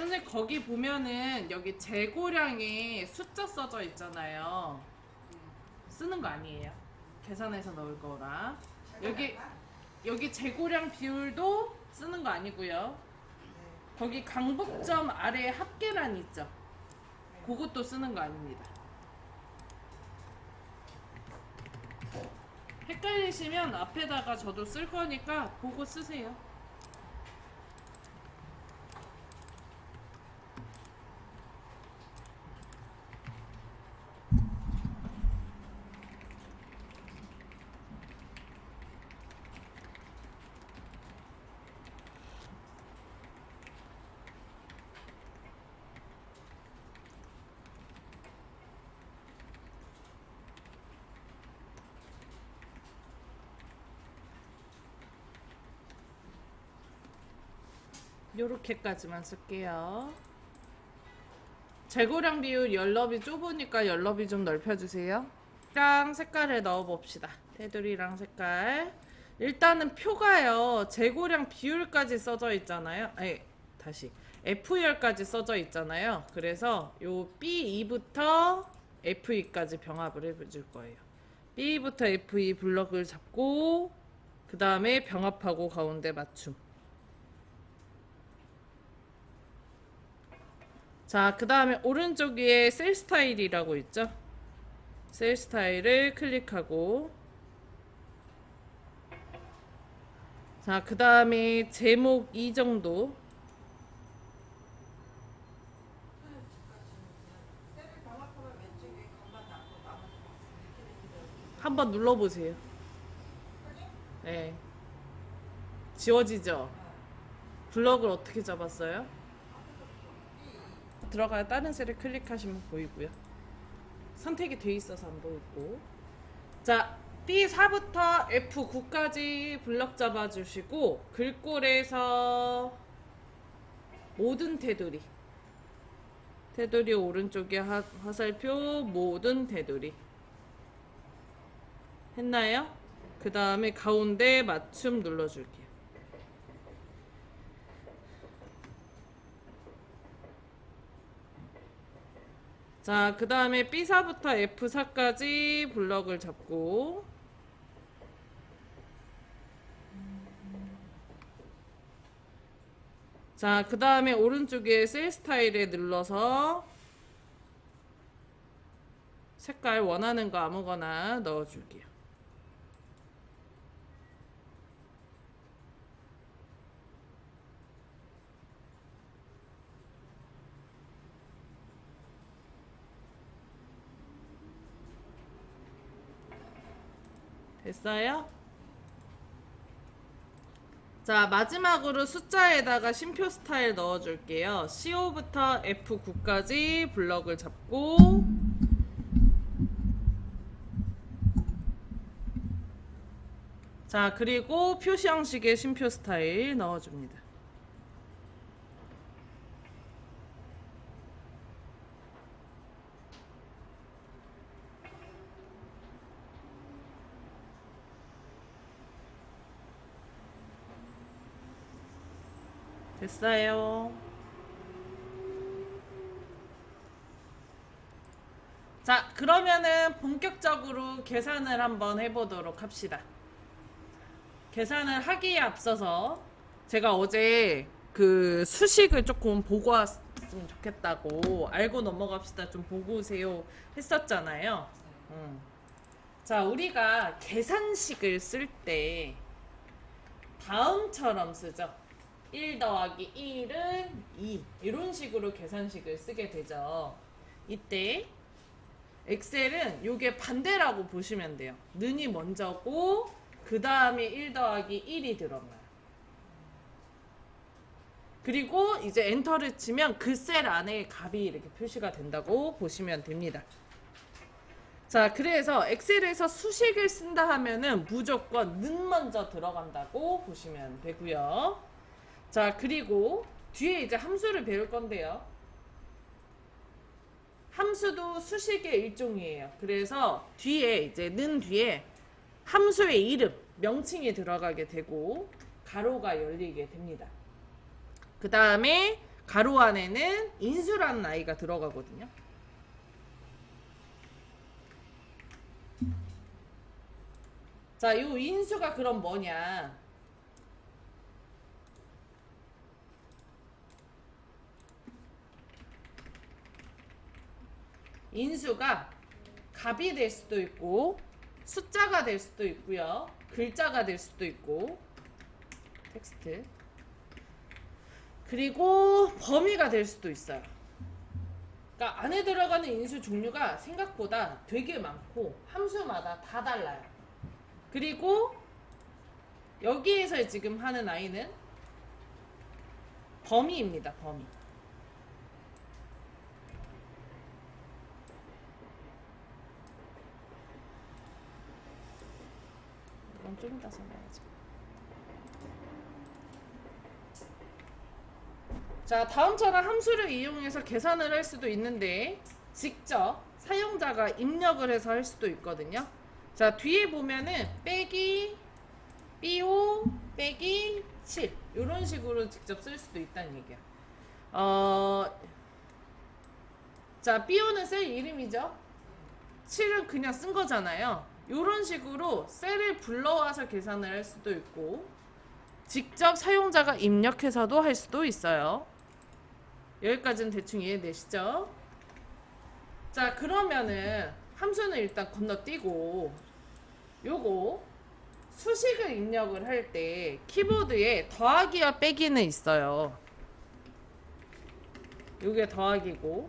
선생님 거기 보면은 여기 재고량에 숫자 써져 있잖아요. 쓰는 거 아니에요. 계산해서 넣을 거라. 여기 여기 재고량 비율도 쓰는 거 아니고요. 거기 강북점 아래 합계란 있죠. 그것도 쓰는 거 아닙니다. 헷갈리시면 앞에다가 저도 쓸 거니까 보고 쓰세요. 요렇게까지만 쓸게요. 재고량 비율 열너비 좁으니까 열너비 좀 넓혀주세요. 랑 색깔을 넣어봅시다. 테두리랑 색깔. 일단은 표가요. 재고량 비율까지 써져 있잖아요. 아니 다시 F열까지 써져 있잖아요. 그래서 요 B2부터 FE까지 병합을 해줄 거예요. B부터 FE 블럭을 잡고 그 다음에 병합하고 가운데 맞춤. 자, 그 다음에 오른쪽 위에 셀 스타일이라고 있죠? 셀 스타일을 클릭하고 자, 그 다음에 제목 이 정도 한번 눌러보세요. 네. 지워지죠? 블럭을 어떻게 잡았어요? 들어가야 다른 셀을 클릭하시면 보이고요. 선택이 돼 있어서 안 보이고. 자, B4부터 F9까지 블럭 잡아주시고 글꼴에서 모든 테두리. 테두리 오른쪽에 하, 화살표 모든 테두리. 했나요? 그 다음에 가운데 맞춤 눌러줄게요. 자, 그 다음에 B4부터 F4까지 블럭을 잡고 자, 그 다음에 오른쪽에 셀 스타일에 눌러서 색깔 원하는 거 아무거나 넣어줄게요. 됐어요? 자, 마지막으로 숫자에다가 심표 스타일 넣어줄게요. C5부터 F9까지 블럭을 잡고 자, 그리고 표시 형식의 심표 스타일 넣어줍니다. 됐어요. 자, 그러면은 본격적으로 계산을 한번 해보도록 합시다. 계산을 하기에 앞서서 제가 어제 그 수식을 조금 보고 왔으면 좋겠다고 알고 넘어갑시다 좀 보고 오세요 했었잖아요. 음. 자, 우리가 계산식을 쓸 때 다음처럼 쓰죠. 1 더하기 1은 2 이런 식으로 계산식을 쓰게 되죠. 이때 엑셀은 요게 반대라고 보시면 돼요. 는이 먼저고 그 다음에 1 더하기 1이 들어가요. 그리고 이제 엔터를 치면 그 셀 안에 값이 이렇게 표시가 된다고 보시면 됩니다. 자, 그래서 엑셀에서 수식을 쓴다 하면은 무조건 는 먼저 들어간다고 보시면 되고요. 자, 그리고 뒤에 이제 함수를 배울 건데요. 함수도 수식의 일종이에요. 그래서 뒤에 이제 는 뒤에 함수의 이름, 명칭이 들어가게 되고 가로가 열리게 됩니다. 그 다음에 가로 안에는 인수라는 아이가 들어가거든요. 자, 요 인수가 그럼 뭐냐? 인수가 값이 될 수도 있고 숫자가 될 수도 있고요. 글자가 될 수도 있고 텍스트 그리고 범위가 될 수도 있어요. 그러니까 안에 들어가는 인수 종류가 생각보다 되게 많고 함수마다 다 달라요. 그리고 여기에서 지금 하는 아이는 범위입니다. 범위. 이건 좀 이따 설명하자. 자, 다음처럼 함수를 이용해서 계산을 할 수도 있는데 직접 사용자가 입력을 해서 할 수도 있거든요. 자, 뒤에 보면은 빼기 B5 빼기 7 이런 식으로 직접 쓸 수도 있다는 얘기야. 어, 자, B5는 셀 이름이죠. 7은 그냥 쓴 거잖아요. 이런 식으로 셀을 불러와서 계산을 할 수도 있고 직접 사용자가 입력해서도 할 수도 있어요. 여기까지는 대충 이해되시죠? 자 그러면은 함수는 일단 건너뛰고 요거 수식을 입력을 할 때 키보드에 더하기와 빼기는 있어요. 요게 더하기고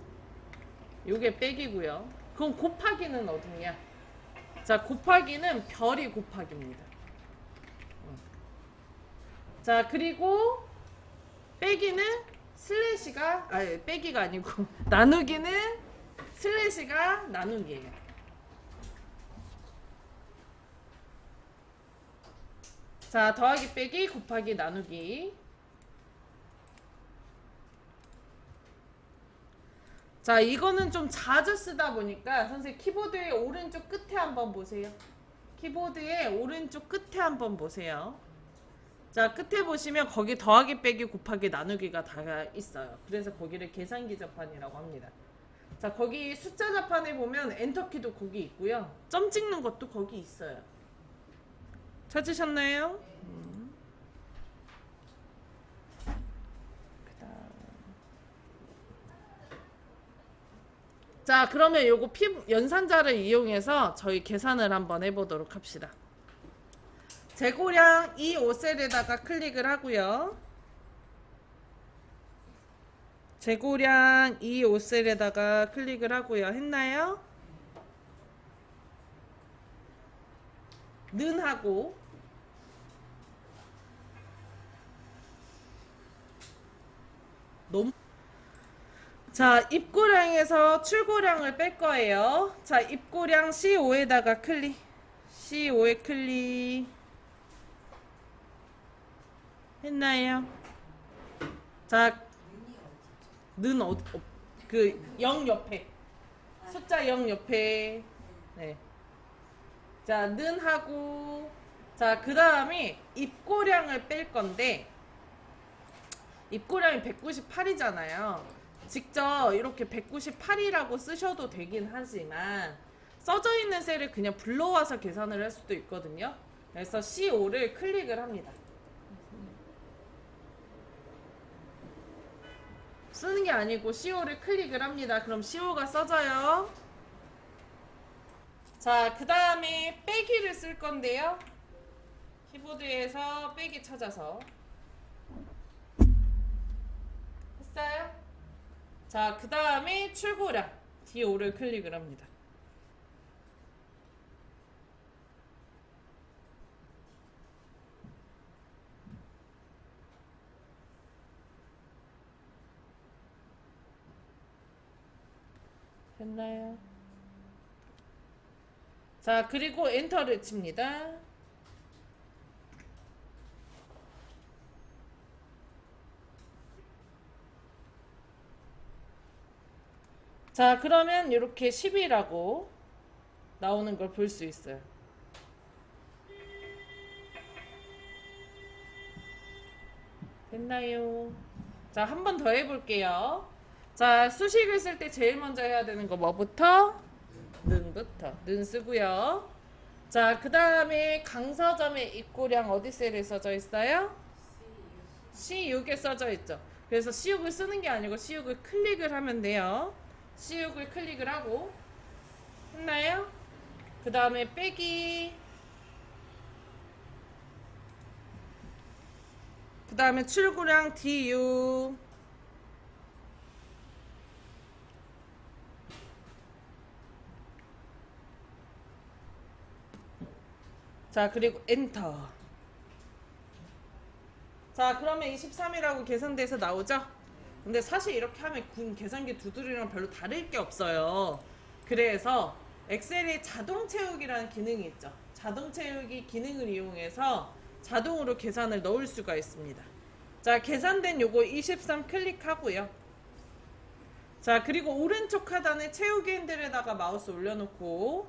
요게 빼기고요. 그럼 곱하기는 어딨냐? 자 곱하기는 별이 곱하기입니다. 어. 자 그리고 빼기는 슬래시가 아니 빼기가 아니고 나누기는 슬래시가 나누기예요. 자 더하기 빼기 곱하기 나누기 자 이거는 좀 자주 쓰다 보니까 선생님 키보드의 오른쪽 끝에 한번 보세요. 키보드의 오른쪽 끝에 한번 보세요. 자 끝에 보시면 거기 더하기 빼기 곱하기 나누기가 다 있어요. 그래서 거기를 계산기 자판이라고 합니다. 자 거기 숫자 자판에 보면 엔터키도 거기 있고요. 점 찍는 것도 거기 있어요. 찾으셨나요? 음. 그다음. 자 그러면 요거 피 연산자를 이용해서 저희 계산을 한번 해보도록 합시다. 재고량 이 5셀에다가 클릭을 하고요. 재고량 이 5셀에다가 클릭을 하고요. 했나요? 는 하고 너무 자, 입고량에서 출고량을 뺄 거예요. 자, 입고량 C5에다가 클릭. C5에 클릭. 했나요? 자, 는 어, 어, 그0 옆에. 숫자 0 옆에. 네. 자, 는 하고 자, 그 다음에 입고량을 뺄 건데 입고량이 198이잖아요. 직접 이렇게 198이라고 쓰셔도 되긴 하지만 써져 있는 셀을 그냥 불러와서 계산을 할 수도 있거든요. 그래서 C5를 클릭을 합니다. 쓰는 게 아니고 CO5를 클릭을 합니다. 그럼 CO5가 써져요. 자, 그 다음에 빼기를 쓸 건데요. 키보드에서 빼기 찾아서 했어요? 자, 그 다음에 출고량 D5를 클릭을 합니다. 됐나요? 자, 그리고 엔터를 칩니다. 자, 그러면 이렇게 10이라고 나오는 걸 볼 수 있어요. 됐나요? 자, 한 번 더 해볼게요. 자, 수식을 쓸 때 제일 먼저 해야 되는 거 뭐부터? 는부터. 는 쓰고요. 자, 그 다음에 강서점의 입고량 어디 셀에 써져 있어요? C6에 써져 있죠. 그래서 C6을 쓰는 게 아니고 C6을 클릭을 하면 돼요. C6을 클릭을 하고 했나요? 그 다음에 빼기 그 다음에 출구량 DU 자 그리고 엔터 자 그러면 23이라고 계산돼서 나오죠? 근데 사실 이렇게 하면 군 계산기 두드리랑 별로 다를 게 없어요. 그래서 엑셀에 자동 채우기라는 기능이 있죠. 자동 채우기 기능을 이용해서 자동으로 계산을 넣을 수가 있습니다. 자 계산된 요거 23 클릭하고요. 자 그리고 오른쪽 하단에 채우기 핸들에다가 마우스 올려놓고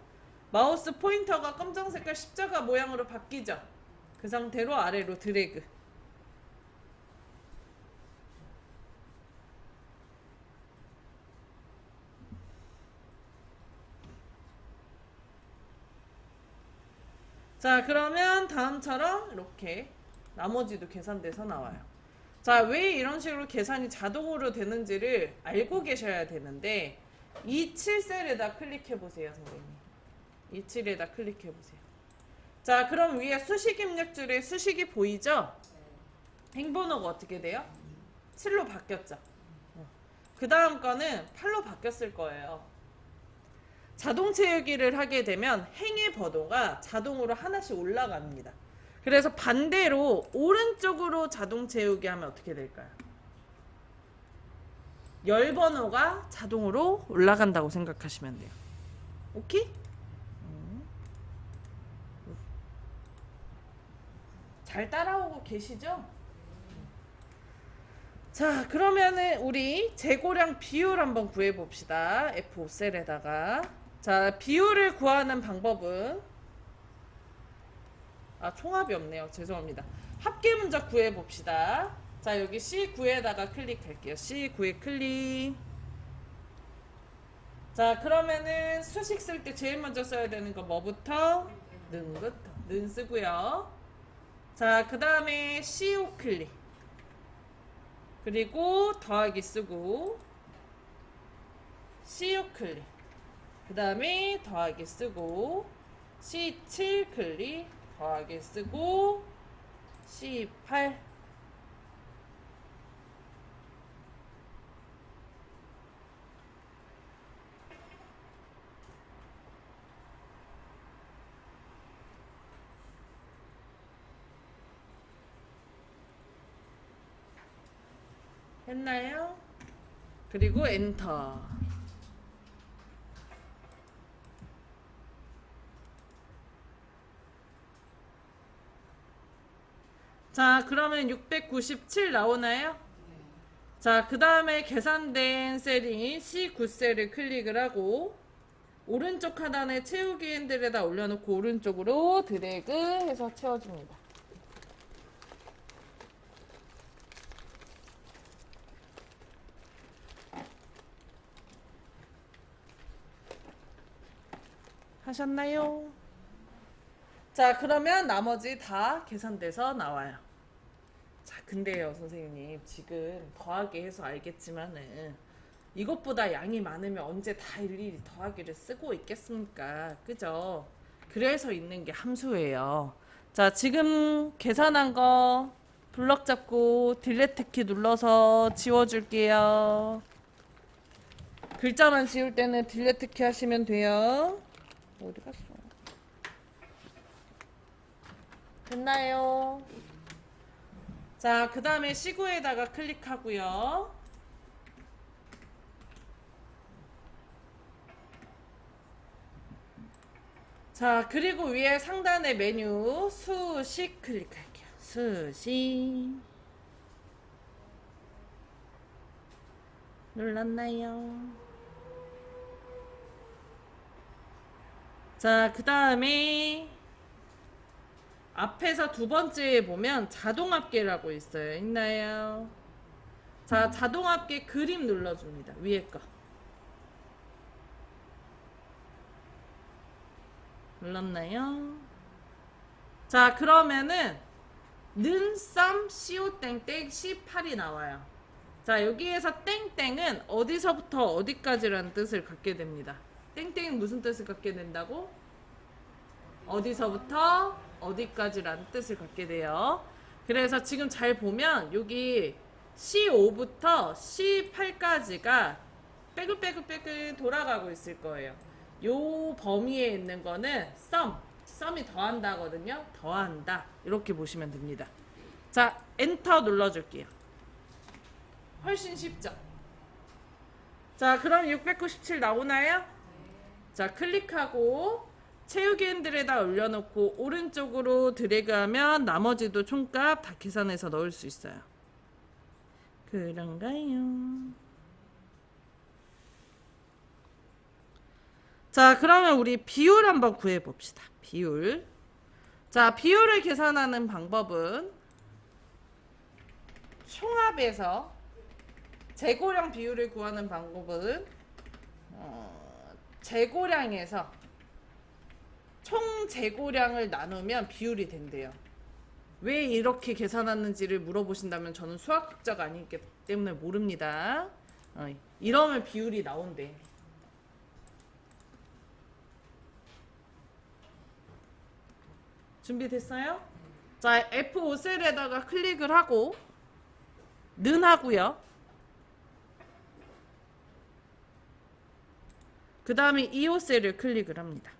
마우스 포인터가 검정 색깔 십자가 모양으로 바뀌죠. 그 상태로 아래로 드래그 자 그러면 다음처럼 이렇게 나머지도 계산돼서 나와요. 자 왜 이런 식으로 계산이 자동으로 되는지를 알고 계셔야 되는데 27셀에다 클릭해 보세요 선생님. 27에다 클릭해 보세요. 자 그럼 위에 수식 입력줄에 수식이 보이죠? 행번호가 어떻게 돼요? 7로 바뀌었죠. 그 다음 거는 8로 바뀌었을 거예요 자동 채우기를 하게 되면 행의 번호가 자동으로 하나씩 올라갑니다. 그래서 반대로 오른쪽으로 자동 채우기 하면 어떻게 될까요? 열 번호가 자동으로 올라간다고 생각하시면 돼요. 오케이? 음. 잘 따라오고 계시죠? 자, 그러면은 우리 재고량 비율 한번 구해 봅시다. F5셀에다가. 자, 비율을 구하는 방법은 아, 총합이 없네요. 죄송합니다. 합계 문자 구해 봅시다. 자, 여기 C9에다가 클릭할게요. C9에 클릭. 자, 그러면은 수식 쓸 때 제일 먼저 써야 되는 거 뭐부터? 는부터. 는 쓰고요. 자, 그다음에 C5 클릭. 그리고 더하기 쓰고 C6 클릭 그 다음에 더하기 쓰고 C7 클릭 더하기 쓰고 C8 했나요? 그리고 엔터. 자, 그러면 697 나오나요? 자, 그 다음에 계산된 셀인 C9셀을 클릭을 하고 오른쪽 하단에 채우기 핸들에다 올려놓고 오른쪽으로 드래그 해서 채워줍니다. 하셨나요? 자, 그러면 나머지 다 계산돼서 나와요. 자, 근데요, 선생님. 지금 더하기 해서 알겠지만은 이것보다 양이 많으면 언제 다 일일이 더하기를 쓰고 있겠습니까? 그죠? 그래서 있는 게 함수예요. 자, 지금 계산한 거 블럭 잡고 딜레트 키 눌러서 지워줄게요. 글자만 지울 때는 딜레트 키 하시면 돼요. 어디 갔어? 됐나요? 자, 그 다음에 시구에다가 클릭하고요. 자, 그리고 위에 상단의 메뉴 수식 클릭할게요. 수식. 눌렀나요? 자, 그 다음에 앞에서 두 번째에 보면 자동 합계라고 있어요. 있나요? 자, 자동 합계 그림 눌러줍니다. 위에 거. 눌렀나요? 자, 그러면은 는쌈 co 땡땡 18이 나와요. 자, 여기에서 땡땡은 어디서부터 어디까지라는 뜻을 갖게 됩니다. 땡땡은 무슨 뜻을 갖게 된다고? 어디서부터 어디까지라는 뜻을 갖게 돼요. 그래서 지금 잘 보면 여기 C5부터 C8까지가 빼글빼글빼글 돌아가고 있을 거예요. 요 범위에 있는 거는 sum, sum이 더한다거든요. 더한다. 이렇게 보시면 됩니다. 자, 엔터 눌러줄게요. 훨씬 쉽죠? 자, 그럼 697 나오나요? 자, 클릭하고 채우기 핸들에다 올려놓고 오른쪽으로 드래그하면 나머지도 총값 다 계산해서 넣을 수 있어요. 그런가요? 자, 그러면 우리 비율 한번 구해 봅시다. 비율. 자, 비율을 계산하는 방법은 총합에서 재고량 비율을 구하는 방법은 어, 재고량에서 총 재고량을 나누면 비율이 된대요. 왜 이렇게 계산하는지를 물어보신다면 저는 수학학자가 아니기 때문에 모릅니다. 어, 이러면 비율이 나온대. 준비됐어요? 자, F5셀에다가 클릭을 하고 는 하고요. 그 다음에 2호셀을 클릭을 합니다.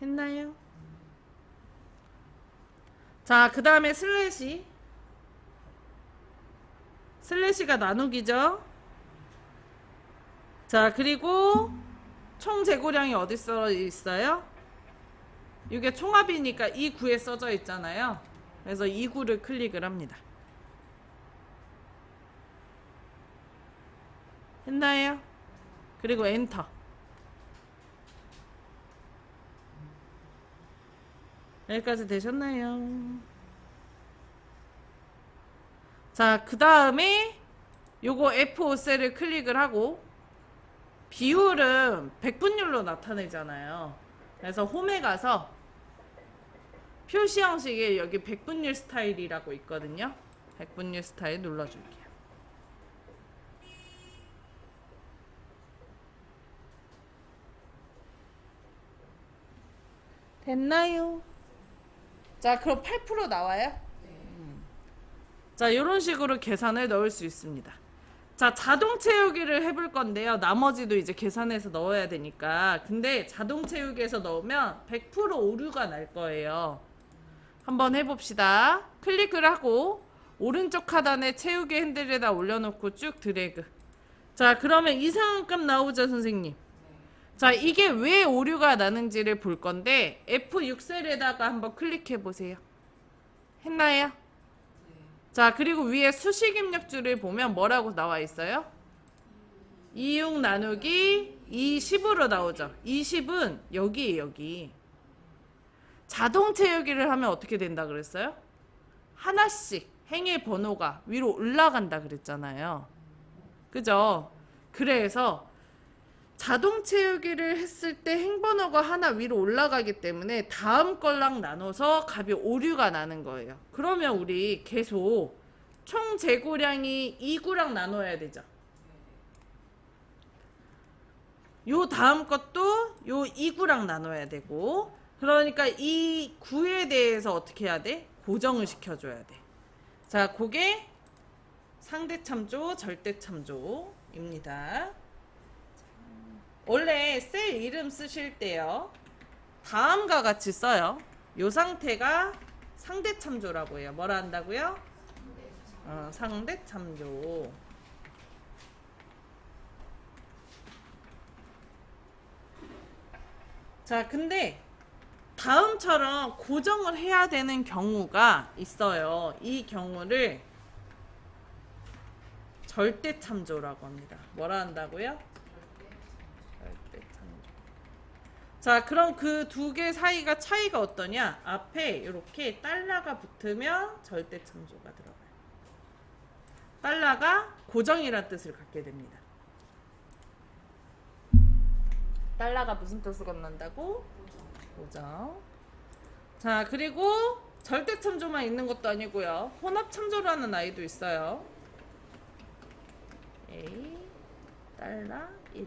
했나요? 자, 그 다음에 슬래시. 슬래시가 나누기죠. 자, 그리고 총 재고량이 어디 써 있어요? 이게 총합이니까 이 구에 써져 있잖아요. 그래서 이 구를 클릭을 합니다. 했나요? 그리고 엔터. 여기까지 되셨나요? 자, 그 다음에 요거 F5셀을 클릭을 하고 비율은 백분율로 나타내잖아요. 그래서 홈에 가서 표시 형식에 여기 백분율 스타일이라고 있거든요. 백분율 스타일 눌러줄게요. 됐나요? 자, 그럼 8% 나와요? 음. 자, 이런 식으로 계산을 넣을 수 있습니다. 자, 자동 채우기를 해볼 건데요. 나머지도 이제 계산해서 넣어야 되니까. 근데 자동 채우기에서 넣으면 100% 오류가 날 거예요. 한번 해봅시다. 클릭을 하고 오른쪽 하단에 채우기 핸들에다 올려놓고 쭉 드래그. 자, 그러면 이상한 값 나오죠, 선생님? 자, 이게 왜 오류가 나는지를 볼 건데 F6셀에다가 한번 클릭해 보세요. 했나요? 자, 그리고 위에 수식 입력줄을 보면 뭐라고 나와 있어요? 26 나누기 20으로 나오죠. 20은 여기 여기. 자동 채우기를 하면 어떻게 된다 그랬어요? 하나씩 행의 번호가 위로 올라간다 그랬잖아요. 그죠? 그래서 자동 채우기를 했을 때 행번호가 하나 위로 올라가기 때문에 다음 걸랑 나눠서 값이 오류가 나는 거예요. 그러면 우리 계속 총 재고량이 2구랑 나눠야 되죠. 요 다음 것도 요 2구랑 나눠야 되고 그러니까 이 구에 대해서 어떻게 해야 돼? 고정을 시켜줘야 돼. 자, 그게 상대 참조, 절대 참조입니다. 원래 셀 이름 쓰실 때요. 다음과 같이 써요. 요 상태가 상대 참조라고 해요. 뭐라 한다고요? 어, 상대 참조. 자, 근데 다음처럼 고정을 해야 되는 경우가 있어요. 이 경우를 절대 참조라고 합니다. 뭐라 한다고요? 절대 참조. 자, 그럼 그 두 개 사이가 차이가 어떠냐? 앞에 이렇게 달러가 붙으면 절대 참조가 들어가요. 달러가 고정이란 뜻을 갖게 됩니다. 달러가 무슨 뜻을 갖는다고? 고정. 자, 그리고 절대 참조만 있는 것도 아니고요. 혼합 참조라는 아이도 있어요. A 달러 1.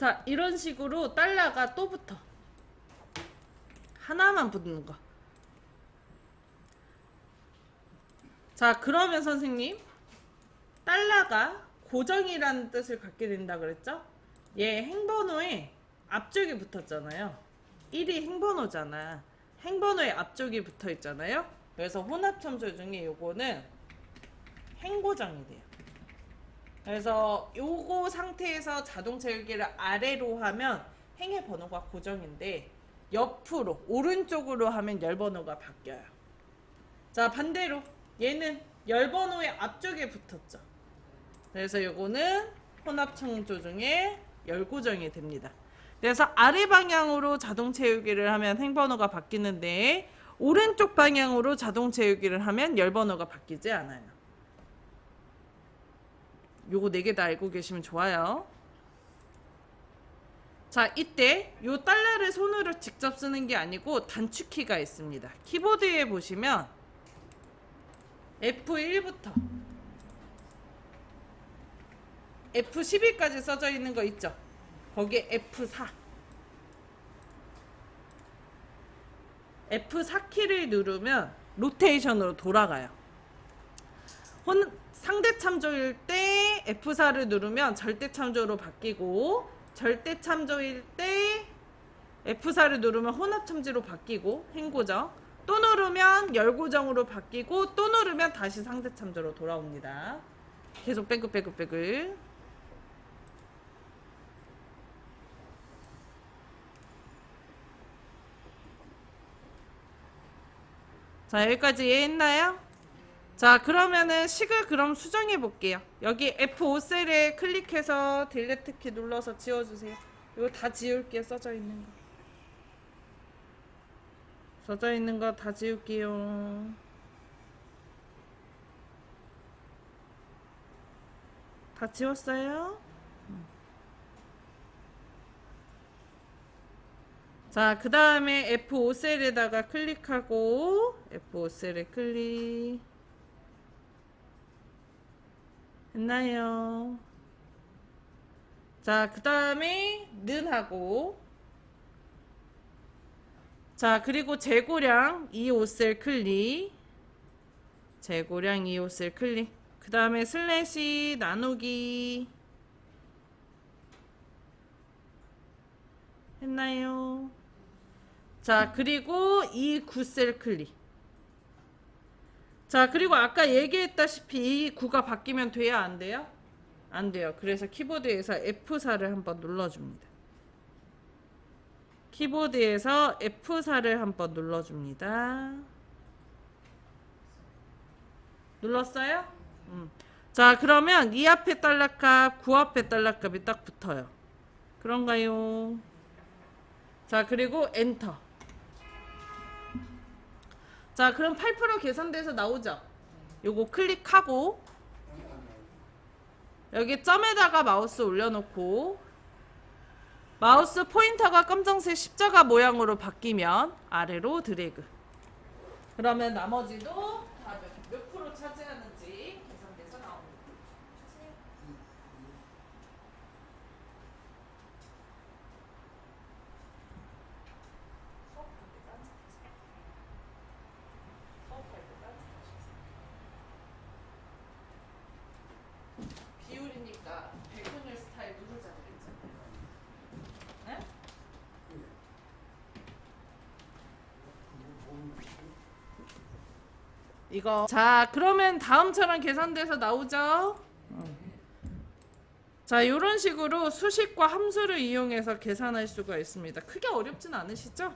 자, 이런 식으로 달러가 또 붙어. 하나만 붙는 거. 자, 그러면 선생님, 달러가 고정이라는 뜻을 갖게 된다 그랬죠? 얘 행번호에 앞쪽이 붙었잖아요. 1이 행번호잖아. 행번호에 앞쪽이 붙어 있잖아요. 그래서 혼합 참조 중에 요거는 행고정이 돼요. 그래서 요거 상태에서 자동차 열기를 아래로 하면 행의 번호가 고정인데 옆으로 오른쪽으로 하면 열 번호가 바뀌어요. 자 반대로 얘는 열 번호의 앞쪽에 붙었죠. 그래서 요거는 혼합 청조 중에 열 고정이 됩니다. 그래서 아래 방향으로 자동 채우기를 하면 행번호가 바뀌는데 오른쪽 방향으로 자동 채우기를 하면 열 번호가 바뀌지 않아요. 요거 네 개 다 알고 계시면 좋아요. 자, 이때 요 달러를 손으로 직접 쓰는 게 아니고 단축키가 있습니다. 키보드에 보시면 F1부터 F11까지 써져 있는 거 있죠? 거기에 F4 F4 키를 누르면 로테이션으로 돌아가요. 혼, 상대 참조일 때 F4를 누르면 절대 참조로 바뀌고 절대 참조일 때 F4를 누르면 혼합 참조로 바뀌고 행고정 또 누르면 열고정으로 바뀌고 또 누르면 다시 상대 참조로 돌아옵니다. 계속 빼글빼글빼글 자 여기까지 이해했나요? 자 그러면은 식을 그럼 수정해 볼게요. 여기 F5 셀에 클릭해서 딜리트 키 눌러서 지워주세요. 이거 다 지울게요. 써져 있는 거. 써져 있는 거 다 지울게요. 다 지웠어요? 자, 그 다음에 F5 셀에다가 클릭하고 F5 셀에 클릭 했나요? 자, 그 다음에 는 하고 자, 그리고 재고량 25셀 클릭 재고량 25셀 클릭 그 다음에 슬래시 나누기 했나요? 자, 그리고 이 9셀 클릭. 자, 그리고 아까 얘기했다시피 이 9가 바뀌면 돼야 안 돼요? 안 돼요. 그래서 키보드에서 F4를 한번 눌러줍니다. 키보드에서 F4를 한번 눌러줍니다. 눌렀어요? 음. 자, 그러면 이 앞에 달러값, 9 앞에 달러값이 딱 붙어요. 그런가요? 자, 그리고 엔터. 자, 그럼 8% 계산돼서 나오죠? 요거 클릭하고 여기 점에다가 마우스 올려놓고 마우스 포인터가 검정색 십자가 모양으로 바뀌면 아래로 드래그. 그러면 나머지도 다 몇 프로 차지하는지 계산돼서 나옵니다. 비율이니까 백분율 스타일 누르자 그랬잖아요. 네? 이거 자 그러면 다음처럼 계산돼서 나오죠. 자 이런 식으로 수식과 함수를 이용해서 계산할 수가 있습니다. 크게 어렵진 않으시죠?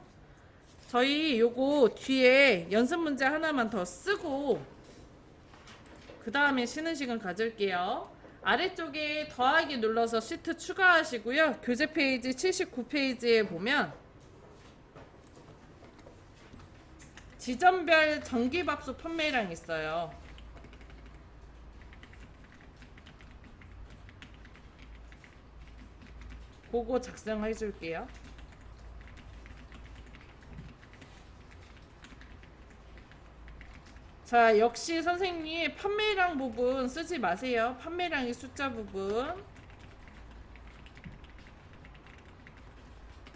저희 요거 뒤에 연습 문제 하나만 더 쓰고 그 다음에 쉬는 시간 가질게요. 아래쪽에 더하기 눌러서 시트 추가하시고요. 교재 페이지 79페이지에 보면 지점별 전기밥솥 판매량 있어요. 그거 작성해 줄게요. 자, 역시 선생님 판매량 부분 쓰지 마세요. 판매량의 숫자 부분.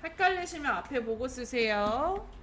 헷갈리시면 앞에 보고 쓰세요.